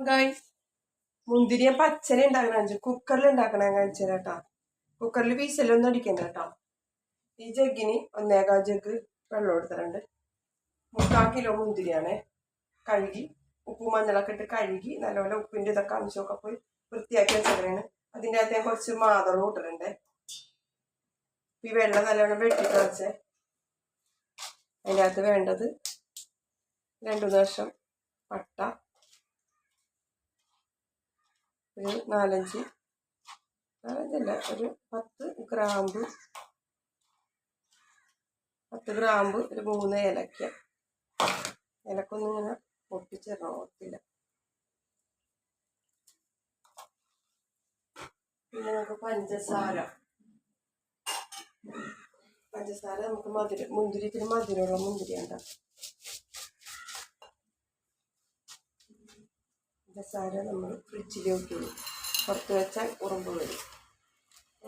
Guys മുന്തിരിയ പച്ചരി ഉണ്ടാക്കണ. കുക്കറിൽ ഉണ്ടാക്കണ കാണിച്ചു കേട്ടോ. കുക്കറിൽ വീസലൊന്നും അടിക്കണ്ട കേട്ടോ. ഈ ജഗ്ഗിന് ഒന്നേകാൽ ജഗ് വെള്ളം എടുത്തിട്ടുണ്ട് മുക്കാൽ കിലോ മുന്തിരിയാണ് കഴുകി ഉപ്പും മഞ്ഞളൊക്കെ ഇട്ട് കഴുകി നല്ലപോലെ ഉപ്പിന്റെ ഇതൊക്കെ അംശമൊക്കെ പോയി വൃത്തിയാക്കി വെച്ചതാണ് അതിന്റെ അകത്ത് കുറച്ച് മാതളം ഇട്ടിട്ടുണ്ട് ഈ വെള്ളം നല്ലവണ്ണം വെട്ടിട്ട് വെച്ചേ. അതിന്റെ അകത്ത് വേണ്ടത് രണ്ടു ദിവസം പട്ട ഒരു നാലഞ്ച്. നാലഞ്ചല്ല ഒരു പത്ത് ഗ്രാമ്പ്. പത്ത് ഗ്രാമ്പ് ഒരു മൂന്ന് ഏലക്ക. ഏലക്കൊന്നും ഇങ്ങനെ പൊട്ടിച്ചിടണം ഓർത്തില്ല പിന്നെ നമുക്ക് പഞ്ചസാര. പഞ്ചസാര നമുക്ക് മധുരം മുന്തിരി ഇത്തിരി മധുരമുള്ള മുന്തിരി ഉണ്ടാവും പഞ്ചസാര നമ്മൾ ഫ്രിഡ്ജിലേക്ക് വെക്കും പുറത്ത് വെച്ചാൽ ഉറുമ്പ് വരും.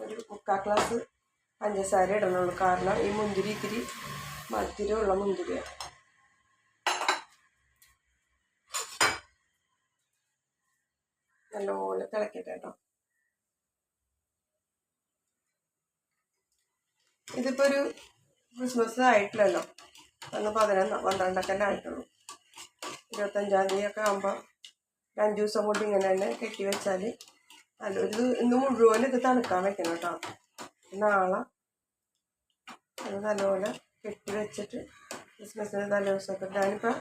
ഒരു മുക്കാൽ ഗ്ലാസ് പഞ്ചസാര ഇടണുള്ളൂ. കാരണം ഈ മുന്തിരി ഇത്തിരി മധുരമുള്ള മുന്തിരിയാണ് നല്ലപോലെ തിളക്കട്ടെ കേട്ടോ ഇതിപ്പോൾ ഒരു ക്രിസ്മസ് ആയിട്ടില്ലല്ലോ. അന്ന് പതിനൊന്ന് പന്ത്രണ്ടൊക്കെ ആയിട്ടുള്ളൂ. ഇരുപത്തഞ്ചാം തീയതി ഒക്കെ ആകുമ്പോൾ അഞ്ച് ദിവസം കൊണ്ട് ഇങ്ങനെ തന്നെ കെട്ടി വെച്ചാൽ നല്ലൊരു ഇന്ന് മുഴുവൻ ഇത് തണുക്കാൻ വെക്കണം കേട്ടോ. നാളെ അത് നല്ലപോലെ കെട്ടി വെച്ചിട്ട് ക്രിസ്മസിന് തലേ ദിവസമൊക്കെ ഞാനിപ്പോൾ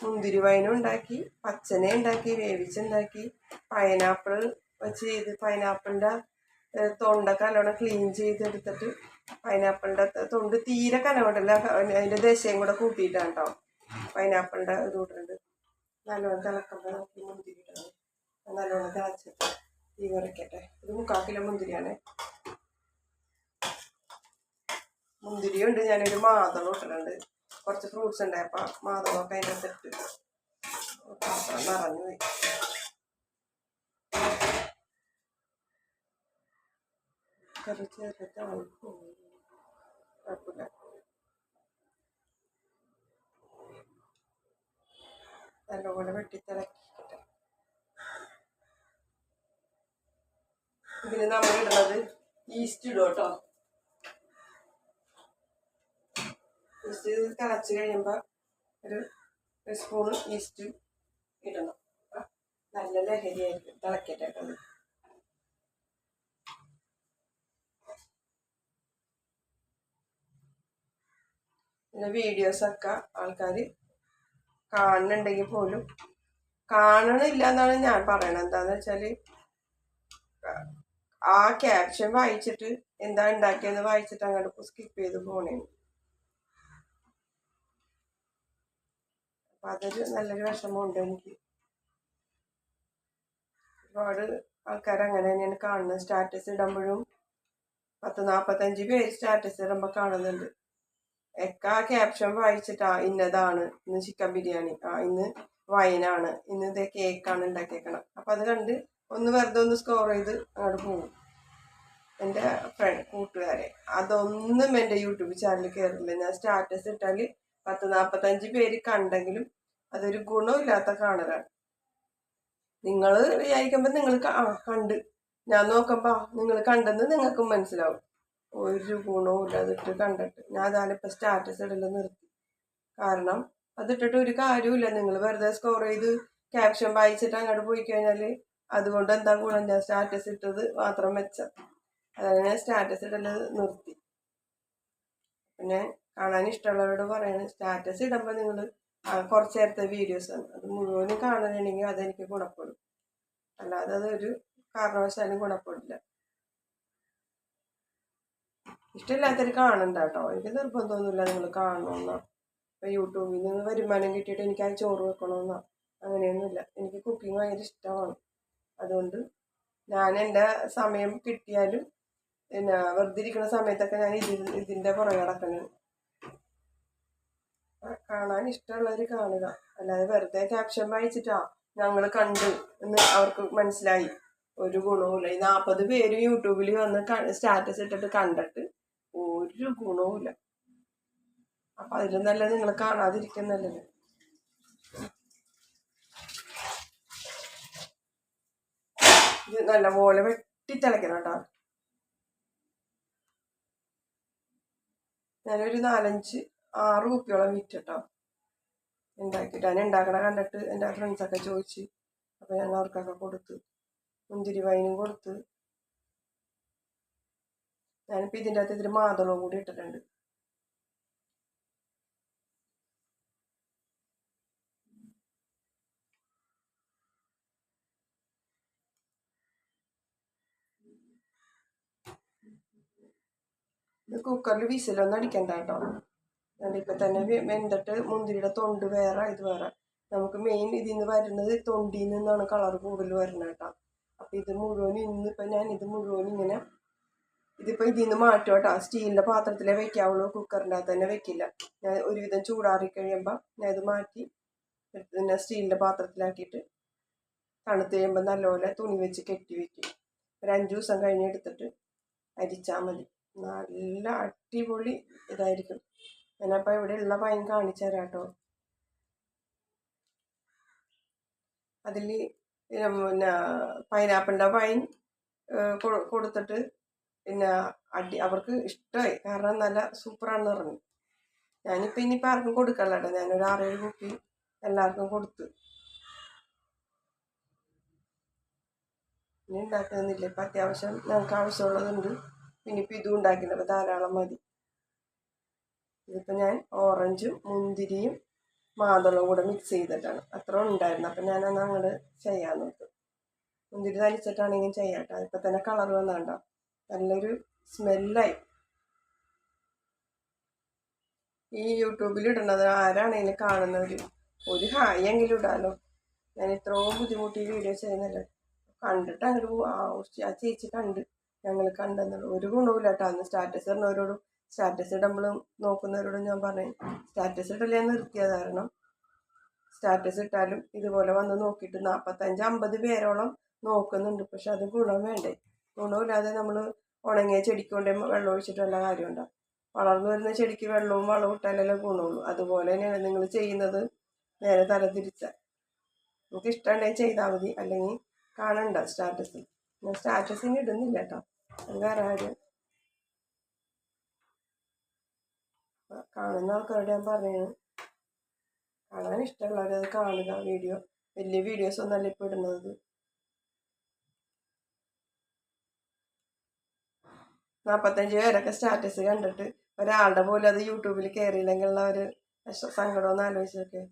മുന്തിരി വൈനും ഉണ്ടാക്കി പച്ചനെ ഉണ്ടാക്കി വേവിച്ചുണ്ടാക്കി പൈനാപ്പിൾ വെച്ച് ചെയ്ത് പൈനാപ്പിളിന്റെ തൊണ്ടൊക്കെ നല്ലോണം ക്ലീൻ ചെയ്തെടുത്തിട്ട് പൈനാപ്പിളിന്റെ തൊണ്ട് തീരെ കനവടല്ല അതിന്റെ ദശയും കൂടെ കൂട്ടിയിട്ടാണ് കേട്ടോ. പൈനാപ്പിളിന്റെ ഇത് കൂട്ടുന്നുണ്ട് നല്ലോണം തിളക്കുമ്പോൾ നല്ലോണം തിളച്ചിട്ട് ഈ കുറയ്ക്കട്ടെ. ഇത് മുക്കാൽ കിലോ മുന്തിരിയാണ്. മുന്തിരിയുണ്ട്. ഞാനൊരു മാതളം ഇട്ടിട്ടുണ്ട് കുറച്ച് ഫ്രൂട്ട്സ് ഉണ്ടായപ്പോൾ മാതളമൊക്കെ അതിന്റെ അകത്ത് ഇട്ട് പാത്രം നിറഞ്ഞു പോയി. കറി ചേർത്തിട്ടാണ് നല്ലപോലെ വെട്ടിത്തിളക്കിട്ടെ ഇതിന് നമ്മൾ ഇടുന്നത് ഈസ്റ്റ് ഇടും കേട്ടോ. ഈസ്റ്റ് തിളച്ച് കഴിയുമ്പോൾ ഒരു സ്പൂൺ ഈസ്റ്റ് ഇടണം. നല്ല ലഹരിയായിരിക്കും വീഡിയോസ് പിന്നെ വീഡിയോസൊക്കെ ആൾക്കാർ കാണുന്നുണ്ടെങ്കിൽ പോലും കാണണില്ല എന്നാണ് ഞാൻ പറയണത്. എന്താന്ന് വെച്ചാൽ ആ ക്യാപ്ഷൻ വായിച്ചിട്ട് എന്താ ഉണ്ടാക്കിയെന്ന് വായിച്ചിട്ട് അങ്ങോട്ട് സ്കിപ്പ് ചെയ്ത് പോണേ. അപ്പം അതൊരു നല്ലൊരു വിഷമമുണ്ട് എനിക്ക്. ഒരുപാട് ആൾക്കാർ അങ്ങനെ തന്നെയാണ് കാണുന്നത്. സ്റ്റാറ്റസ് ഇടുമ്പോഴും പത്ത് നാൽപ്പത്തഞ്ച് പേര് സ്റ്റാറ്റസ് ഇടുമ്പോൾ കാണുന്നുണ്ട്. ഒക്കെ ആ ക്യാപ്ഷൻ വായിച്ചിട്ട് ആ ഇന്നതാണ്. ഇന്ന് ചിക്കൻ ബിരിയാണി. ആ ഇന്ന് വൈനാണ്. ഇന്ന് ഇതേ കേക്കാണ് ഉണ്ടാക്കിയേക്കണം അപ്പം അത് കണ്ട് ഒന്ന് വെറുതെ ഒന്ന് സ്കോർ ചെയ്ത് അങ്ങോട്ട് പോകും എന്റെ ഫ്രണ്ട് കൂട്ടുകാരെ. അതൊന്നും എന്റെ യൂട്യൂബ് ചാനലിൽ കയറില്ല ഞാൻ സ്റ്റാറ്റസ് ഇട്ടാൽ പത്ത് നാൽപ്പത്തഞ്ച് പേര് കണ്ടെങ്കിലും അതൊരു ഗുണമില്ലാത്ത കാണലാണ്. നിങ്ങൾ വിചാരിക്കുമ്പോൾ നിങ്ങൾ ആ കണ്ട്. ഞാൻ നോക്കുമ്പോൾ നിങ്ങൾ കണ്ടെന്ന് നിങ്ങൾക്കും മനസ്സിലാവും. ഒരു ഗുണവും ഇല്ല അതിട്ട് കണ്ടിട്ട്. ഞാൻ അതാണിപ്പോൾ സ്റ്റാറ്റസ് ഇടൽ നിർത്തി. കാരണം അതിട്ടിട്ട് ഒരു കാര്യമില്ല നിങ്ങൾ വെറുതെ സ്കോർ ചെയ്ത് ക്യാപ്ഷൻ വായിച്ചിട്ട് അങ്ങോട്ട് പോയി കഴിഞ്ഞാൽ അതുകൊണ്ട് എന്താ ഗുണം? ഞാൻ സ്റ്റാറ്റസ് ഇട്ടത് മാത്രം മെച്ചം അതാണ് ഞാൻ സ്റ്റാറ്റസ് ഇടലത് നിർത്തി. പിന്നെ കാണാൻ ഇഷ്ടമുള്ളവരോട് പറയണം സ്റ്റാറ്റസ് ഇടുമ്പോൾ നിങ്ങൾ കുറച്ച് നേരത്തെ വീഡിയോസ് ആണ് അത് മുഴുവനും കാണാനുണ്ടെങ്കിൽ അതെനിക്ക് ഗുണപ്പെടും. അല്ലാതെ അതൊരു കാരണവശാലും ഗുണപ്പെടില്ല. ഇഷ്ടമില്ലാത്തവർ കാണണ്ട കേട്ടോ എനിക്ക് നിർബന്ധമൊന്നുമില്ല നിങ്ങൾ കാണണമെന്നോ ഇപ്പം യൂട്യൂബിൽ നിന്ന് വരുമാനം കിട്ടിയിട്ട് എനിക്ക് ആ ചോറ് വെക്കണമെന്നോ അങ്ങനെയൊന്നുമില്ല. എനിക്ക് കുക്കിംഗ് ഭയങ്കര ഇഷ്ടമാണ്. അതുകൊണ്ട് ഞാൻ എന്റെ സമയം കിട്ടിയാലും പിന്നെ വെറുതെ ഇരിക്കുന്ന സമയത്തൊക്കെ ഞാൻ ഇതിൽ ഇതിന്റെ പുറകെ കിടക്കുന്നത് കാണാൻ ഇഷ്ടമുള്ളവർ കാണുക. അല്ലാതെ വെറുതെ ക്യാപ്ഷൻ വായിച്ചിട്ടാ ഞങ്ങൾ കണ്ടു എന്ന് അവർക്ക് മനസ്സിലായി. ഒരു ഗുണവുമില്ല. ഈ നാൽപ്പത് പേര് യൂട്യൂബിൽ വന്ന് സ്റ്റാറ്റസ് ഇട്ടിട്ട് കണ്ടിട്ട് ഒരു ഗുണവുമില്ല. അപ്പം അതിലും നല്ലത് നിങ്ങൾ കാണാതിരിക്കുന്നല്ലേ നല്ലപോലെ വെട്ടി തിളയ്ക്കണം കേട്ടോ. ഞാനൊരു നാലഞ്ച് ആറ് കുപ്പിയോളം വിറ്റ് കേട്ടോ. ഉണ്ടാക്കിയിട്ട് ഞാൻ ഉണ്ടാക്കണ കണ്ടിട്ട് എന്റെ ഫ്രണ്ട്സൊക്കെ ചോദിച്ച്. അപ്പോൾ ഞാൻ അവർക്കൊക്കെ കൊടുത്ത് മുന്തിരി വൈനും കൊടുത്ത്. ഞാനിപ്പോൾ ഇതിന്റെ അകത്ത് ഇതിൽ മാതളവും കൂടി ഇട്ടിട്ടുണ്ട്. ഇത് കുക്കറിൽ വിസിലൊന്നും അടിക്കണ്ട കേട്ടോ. ഇപ്പം തന്നെ വെന്തിട്ട് മുന്തിരിയുടെ തൊണ്ട് വേറെ ഇത് വേറെ. നമുക്ക് മെയിൻ ഇതിൽ നിന്ന് വരുന്നത് തൊണ്ടിയിൽ നിന്നാണ് കളർ കൂടുതൽ വരുന്നത് കേട്ടോ. അപ്പം ഇത് മുഴുവൻ ഇന്നിപ്പം ഞാൻ ഇത് മുഴുവൻ ഇങ്ങനെ ഇതിപ്പോൾ ഇതിൽ നിന്ന് മാറ്റും കേട്ടോ. സ്റ്റീലിന്റെ പാത്രത്തിലേ വെക്കാവുള്ളൂ കുക്കറിന്റെ അകത്ത് തന്നെ വെക്കില്ല. ഞാൻ ഒരുവിധം ചൂടാറി കഴിയുമ്പോൾ ഞാൻ ഇത് മാറ്റി പിന്നെ സ്റ്റീലിന്റെ പാത്രത്തിലാക്കിയിട്ട് തണുത്ത് കഴിയുമ്പോൾ നല്ലപോലെ തുണി വെച്ച് കെട്ടി വെക്കും. ഒരു അഞ്ച് ദിവസം കഴിഞ്ഞ് എടുത്തിട്ട് അരിച്ചാൽ മതി. നല്ല അടിപൊളി ഇതായിരിക്കും. ഞാനപ്പോൾ ഇവിടെ ഉള്ള വൈൻ കാണിച്ചു തരാം കേട്ടോ അതിൽ പിന്നെ പൈനാപ്പിളിന്റെ വൈൻ കൊടുത്തിട്ട് പിന്നെ അടി അവർക്ക് ഇഷ്ടമായി. കാരണം നല്ല സൂപ്പറാണെന്ന് പറഞ്ഞു. ഞാനിപ്പോൾ ഇനിയിപ്പോൾ ആർക്കും കൊടുക്കല്ല ഞാനൊരു ആറേഴ് കുപ്പി എല്ലാവർക്കും കൊടുത്ത്. ഇനി ഉണ്ടാക്കുന്നില്ല ഇപ്പം അത്യാവശ്യം ഞങ്ങൾക്ക് ആവശ്യമുള്ളതുണ്ട്. പിന്നെ ഇപ്പം ഇതും അപ്പോൾ ധാരാളം മതി. ഇതിപ്പോൾ ഞാൻ ഓറഞ്ചും മുന്തിരിയും മാതളവും കൂടെ മിക്സ് ചെയ്തിട്ടാണ്. അത്ര ഉണ്ടായിരുന്നു. അപ്പം ഞാനന്ന് അങ്ങോട്ട് ചെയ്യാൻ നോക്കും. മുന്തിരി തലിച്ചിട്ടാണെങ്കിലും ചെയ്യാം കേട്ടോ ഇപ്പം തന്നെ കളർ വന്നാണ്ടോ നല്ലൊരു സ്മെല്ലായി ഈ യൂട്യൂബിൽ ഇടുന്നത് ആരാണെങ്കിലും കാണുന്നവർ ഒരു ഹായ് എങ്കിലും ഇടാലോ. ഞാൻ ഇത്രയും ബുദ്ധിമുട്ടി വീഡിയോ ചെയ്യുന്നില്ല. കണ്ടിട്ട് അങ്ങോട്ട് ആ ചേച്ചി കണ്ട്. ഞങ്ങൾ കണ്ടെന്നുള്ള ഒരു ഗുണവുമില്ല കേട്ടോ അന്ന് സ്റ്റാറ്റസ് ഇടുന്നവരോടും സ്റ്റാറ്റസ് ഇടുമ്പോഴും നോക്കുന്നവരോടും ഞാൻ പറഞ്ഞു സ്റ്റാറ്റസ് ഇടൽ നിർത്തിയത് കാരണം സ്റ്റാറ്റസ് ഇട്ടാലും ഇതുപോലെ വന്ന് നോക്കിയിട്ട് നാൽപ്പത്തഞ്ച് അമ്പത് പേരോളം നോക്കുന്നുണ്ട്. പക്ഷെ അത് ഗുണം വേണ്ടേ? ഗുണമില്ലാതെ നമ്മൾ ഉണങ്ങിയ ചെടിക്ക് വെള്ളം ഒഴിച്ചിട്ട് വല്ല കാര്യമുണ്ടോ? വളർന്നു വരുന്ന ചെടിക്ക് വെള്ളവും വളവും ഇട്ടാലല്ലേ ഗുണമുള്ളൂ. അതുപോലെ തന്നെയാണ് നിങ്ങൾ ചെയ്യുന്നത് നേരെ തല തിരിച്ച നമുക്ക് ഇഷ്ടമുണ്ടെങ്കിൽ ചെയ്താൽ മതി. അല്ലെങ്കിൽ കാണണ്ട സ്റ്റാറ്റസ്. ഞാൻ സ്റ്റാറ്റസിന് ഇടുന്നില്ല കേട്ടോ. അത് വേറെ കാര്യം അപ്പൊ കാണുന്ന ആൾക്കാരോട് ഞാൻ പറഞ്ഞു കാണാൻ ഇഷ്ടമുള്ളവരത് കാണുക വീഡിയോ. വലിയ വീഡിയോസ് ഒന്നല്ല ഇപ്പോൾ ഇടുന്നത്. നാൽപ്പത്തഞ്ച് പേരൊക്കെ സ്റ്റാറ്റസ് കണ്ടിട്ട് ഒരാളുടെ പോലും അത് യൂട്യൂബിൽ കയറിയില്ലെങ്കിൽ ഉള്ള ഒരു സങ്കടം ഒന്ന് ആലോചിച്ചൊക്കെ.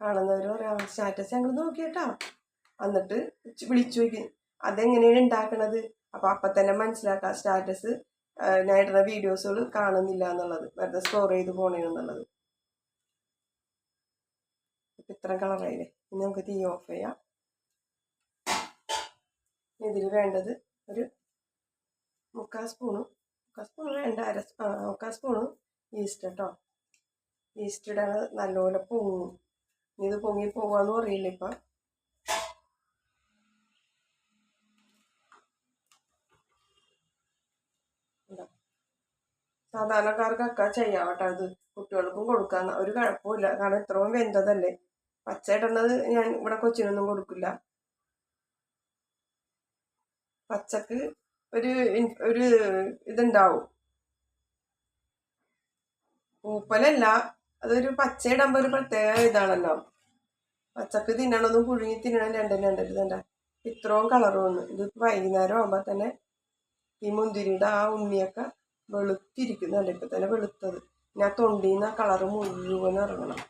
കാണുന്നവർ പറയാം സ്റ്റാറ്റസ് ഞങ്ങൾ നോക്കിയിട്ടാ. എന്നിട്ട് വിളിച്ചു നോക്കി അതെങ്ങനെയാണ് ഉണ്ടാക്കണത്? അപ്പം അപ്പൊ തന്നെ മനസ്സിലാക്കാം സ്റ്റാറ്റസ് ഞാൻ ഇടുന്ന വീഡിയോസുകൾ കാണുന്നില്ല എന്നുള്ളത്. വെറുതെ സ്റ്റോർ ചെയ്ത് പോണെന്നുള്ളത് ഇപ്പം ഇത്ര കളറായില്ലേ ഇനി നമുക്ക് തീ ഓഫ് ചെയ്യാം. ഇതിൽ വേണ്ടത് ഒരു മുക്കാൽ സ്പൂണും മുക്കാൽ സ്പൂൺ വേണ്ട അര മുക്കാൽ സ്പൂണ് ഈസ്റ്റ് കേട്ടോ ഈസ്റ്റ് ഇടാൻ നല്ലപോലെ പൊങ്ങും. ഇനി ഇത് പൊങ്ങി പോവാന്ന് അറിയില്ല ഇപ്പം? സാധാരണക്കാർക്കൊക്കെ ചെയ്യാം കേട്ടോ അത് കുട്ടികൾക്കും കൊടുക്കാം. ഒരു കുഴപ്പമില്ല കാരണം ഇത്രയും വെന്തതല്ലേ. പച്ച ഇടുന്നത് ഞാൻ ഇവിടെ കൊച്ചിനൊന്നും കൊടുക്കില്ല. പച്ചക്ക് ഒരു ഒരു ഇതുണ്ടാവും. പൂപ്പലല്ല. അതൊരു പച്ച ഇടുമ്പോൾ ഒരു പ്രത്യേക ഇതാണല്ലോ. പച്ചക്ക് തിന്നണതും പുഴുങ്ങി തിന്നണം രണ്ടും രണ്ടും ഇതണ്ട ഇത്രയും കളർ വന്നു. ഇത് വൈകുന്നേരം ആകുമ്പോൾ തന്നെ ഈ മുന്തിരിയുടെ ആ ഉണ്ണിയൊക്കെ വെളുത്തിരിക്കുന്നുണ്ട് ഇപ്പം തന്നെ വെളുത്തത്. ഞാൻ തൊണ്ടിയിൽ നിന്ന് ആ കളറ് മുഴുവൻ ഇറങ്ങണം.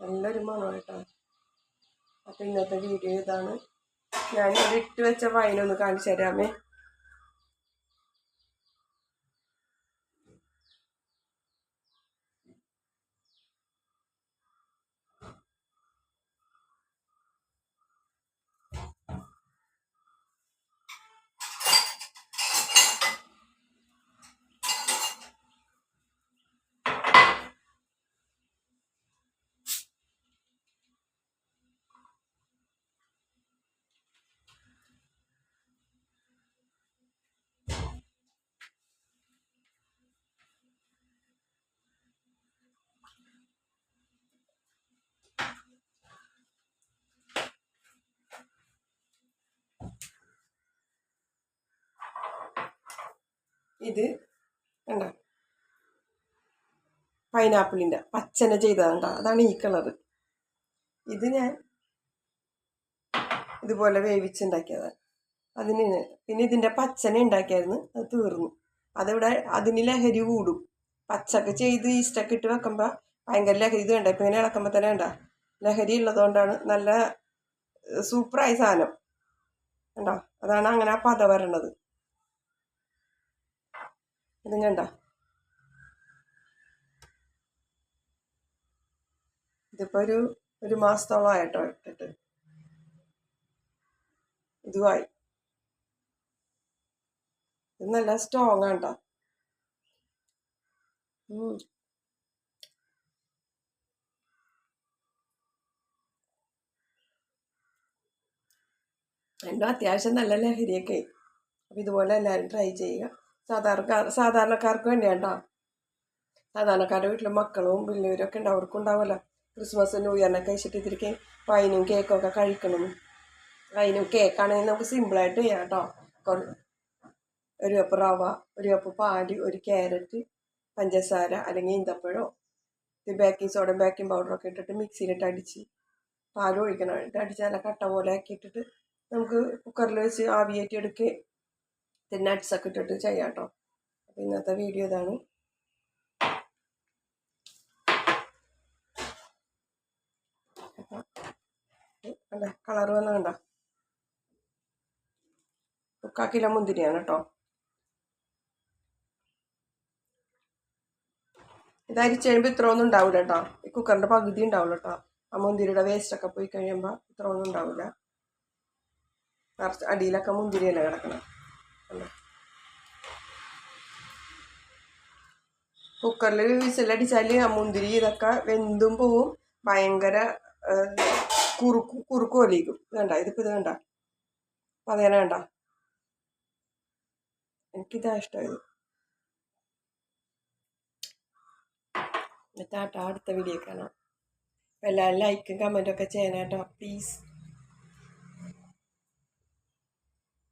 നല്ലൊരു മണമായിട്ടോ അപ്പം ഇന്നത്തെ വീഡിയോ ഇതാണ്. ഞാൻ ഇവിടെ ഇട്ട് വെച്ച വൈനൊന്ന് കാണിച്ചു തരാമേ. ഇത് കണ്ട? പൈനാപ്പിളിന്റെ പച്ചന ചെയ്തതാണ്ട അതാണ് ഈ കളറ് ഇത് ഞാൻ ഇതുപോലെ വേവിച്ചുണ്ടാക്കിയതാണ് അതിന് പിന്നെ ഇതിന്റെ പച്ചന ഉണ്ടാക്കിയായിരുന്നു. അത് തീർന്നു. അതിവിടെ അതിന് ലഹരി കൂടും. പച്ചക്ക് ചെയ്ത് ഈസ്റ്റൊക്കെ ഇട്ട് വെക്കുമ്പോൾ ഭയങ്കര ലഹരി ഇത് വേണ്ട ഇപ്പം ഇങ്ങനെ ഇളക്കുമ്പോൾ തന്നെ വേണ്ട ലഹരി ഉള്ളതുകൊണ്ടാണ് നല്ല സൂപ്പറായ സാധനം. കണ്ടോ? അതാണ് അങ്ങനെ ആ പത വരണത്. ഇതും കണ്ട? ഇതിപ്പോൾ ഒരു ഒരു മാസത്തോളം ആയിട്ടോ ഇട്ടിട്ട്. ഇതുമായി. ഇത് നല്ല സ്ട്രോങ് ആണ് രണ്ടും അത്യാവശ്യം നല്ല ലഹരിയൊക്കെ അപ്പം ഇതുപോലെ എല്ലാവരും ട്രൈ ചെയ്യുക. സാധാരണക്കാർ സാധാരണക്കാർക്ക് വേണ്ടിയാണ്ടോ സാധാരണക്കാരുടെ വീട്ടിലെ മക്കളും പിള്ളേരൊക്കെ ഉണ്ട്. അവർക്കും ഉണ്ടാവുമല്ലോ. ക്രിസ്മസ് ന്യൂ ഇയറിനൊക്കെ കഴിച്ചിട്ട് ഇതിരിക്കും വൈനും കേക്കും ഒക്കെ കഴിക്കണം. വൈനും കേക്കാണെങ്കിൽ നമുക്ക് സിമ്പിളായിട്ട് ചെയ്യാം കേട്ടോ. ഒരു കപ്പ് റവ ഒരു കപ്പ് പാൽ ഒരു ക്യാരറ്റ് പഞ്ചസാര അല്ലെങ്കിൽ ഇന്തപ്പഴോ ഇത് ബേക്കിംഗ് സോഡ ബേക്കിംഗ് പൗഡറൊക്കെ ഇട്ടിട്ട് മിക്സിയിലിട്ട് അടിച്ച് പാൽ ഒഴിക്കണം. അടിച്ച് നല്ല കട്ട പോലെ ആക്കിയിട്ടിട്ട് നമുക്ക് കുക്കറിൽ വെച്ച് ആവിയേറ്റി എടുക്കുകയും പിന്നെ നട്ട്സൊക്കെ ഇട്ടിട്ട് ചെയ്യാം കേട്ടോ അപ്പോൾ ഇന്നത്തെ വീഡിയോ ഇതാണ്. അല്ല കളർ വന്ന കണ്ടോ? മുക്കാ കിലോ മുന്തിരിയാണ് കേട്ടോ. ഇത് അരിച്ച് ഇത്ര ഒന്നും ഉണ്ടാവില്ല കേട്ടോ. ഈ കുക്കറിന്റെ പകുതി ഉണ്ടാവില്ല കേട്ടോ. ആ മുന്തിരിയുടെ വേസ്റ്റൊക്കെ പോയി കഴിയുമ്പോൾ ഇത്ര ഒന്നും ഉണ്ടാവില്ല നിറച്ച് അടിയിലൊക്കെ മുന്തിരിയല്ലേ കിടക്കണം? കുക്കറിൽ വിസിലടിച്ചാൽ ആ മുന്തിരി ഇതൊക്കെ വെന്തും പോവും. ഭയങ്കര കുറുക്കു കുറുക്കു പോലെയിരിക്കും വേണ്ട ഇതിപ്പോൾ ഇത് വേണ്ട പതേന വേണ്ട എനിക്കിതാ ഇഷ്ടമായത്. എന്നിട്ടാട്ടോ അടുത്ത വീഡിയോ കാണാം. എല്ലാവരും ലൈക്കും കമന്റും ഒക്കെ കേട്ടോ പ്ലീസ്